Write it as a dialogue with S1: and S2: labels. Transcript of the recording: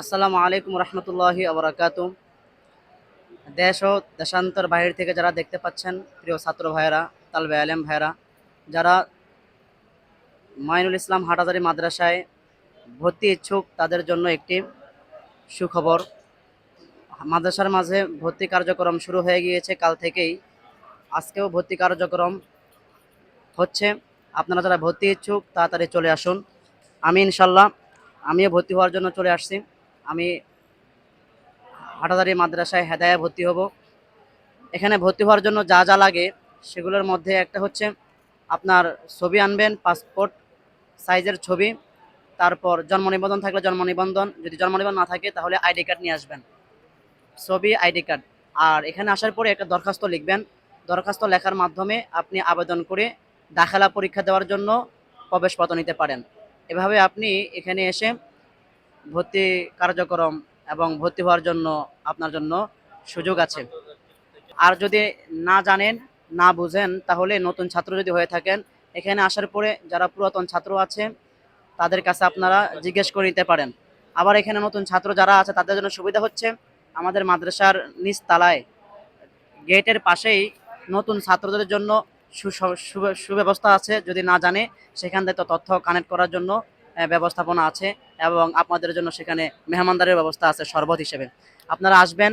S1: আসসালামু আলাইকুম রহমতুল্লাহি আবরাকাত দেশ ও দেশান্তর বাইরে থেকে যারা দেখতে পাচ্ছেন, প্রিয় ছাত্র ভাইয়েরা, তালবে আলেম ভাইয়েরা, যারা মাইনুল ইসলাম হাটাজারি মাদ্রাসায় ভর্তি ইচ্ছুক, তাদের জন্য একটি সুখবর। মাদ্রাসার মাঝে ভর্তি কার্যক্রম শুরু হয়ে গিয়েছে, কাল থেকেই। আজকেও ভর্তি কার্যক্রম হচ্ছে। আপনারা যারা ভর্তি ইচ্ছুক, তাড়াতাড়ি চলে আসুন। আমি ইনশাল্লাহ, আমিও ভর্তি হওয়ার জন্য চলে আসছি। আমি হাটাদারি মাদ্রাসায় হেদায়া ভর্তি হব। এখানে ভর্তি হওয়ার জন্য যা যা লাগে, সেগুলোর মধ্যে একটা হচ্ছে আপনার ছবি আনবেন, পাসপোর্ট সাইজের ছবি, তারপর জন্ম নিবন্ধন থাকলে জন্ম নিবন্ধন, যদি জন্ম নিবন্ধন না থাকে তাহলে আইডি কার্ড নিয়ে আসবেন। ছবি, আইডি কার্ড। আর এখানে আসার পরে একটা দরখাস্ত লিখবেন। দরখাস্ত লেখার মাধ্যমে আপনি আবেদন করে দাখালা পরীক্ষা দেওয়ার জন্য প্রবেশপত্র নিতে পারেন। এভাবে আপনি এখানে এসে ভর্তি কার্যক্রম এবং ভর্তি হওয়ার জন্য আপনার জন্য সুযোগ আছে। আর যদি না জানেন, না বুঝেন, তাহলে নতুন ছাত্র যদি হয়ে থাকেন, এখানে আসার পরে যারা পুরাতন ছাত্র আছে, তাদের কাছে আপনারা জিজ্ঞেস করে নিতে পারেন। আবার এখানে নতুন ছাত্র যারা আছে, তাদের জন্য সুবিধা হচ্ছে, আমাদের মাদ্রাসার নিচ তালায় গেটের পাশেই নতুন ছাত্রদের জন্য সুব্যবস্থা আছে। যদি না জানে, সেখান থেকে তথ্য কানেক্ট করার জন্য ব্যবস্থাপনা আছে এবং আপনাদের জন্য সেখানে মেহমানদারের ব্যবস্থা আছে শরবত হিসেবে। আপনারা আসবেন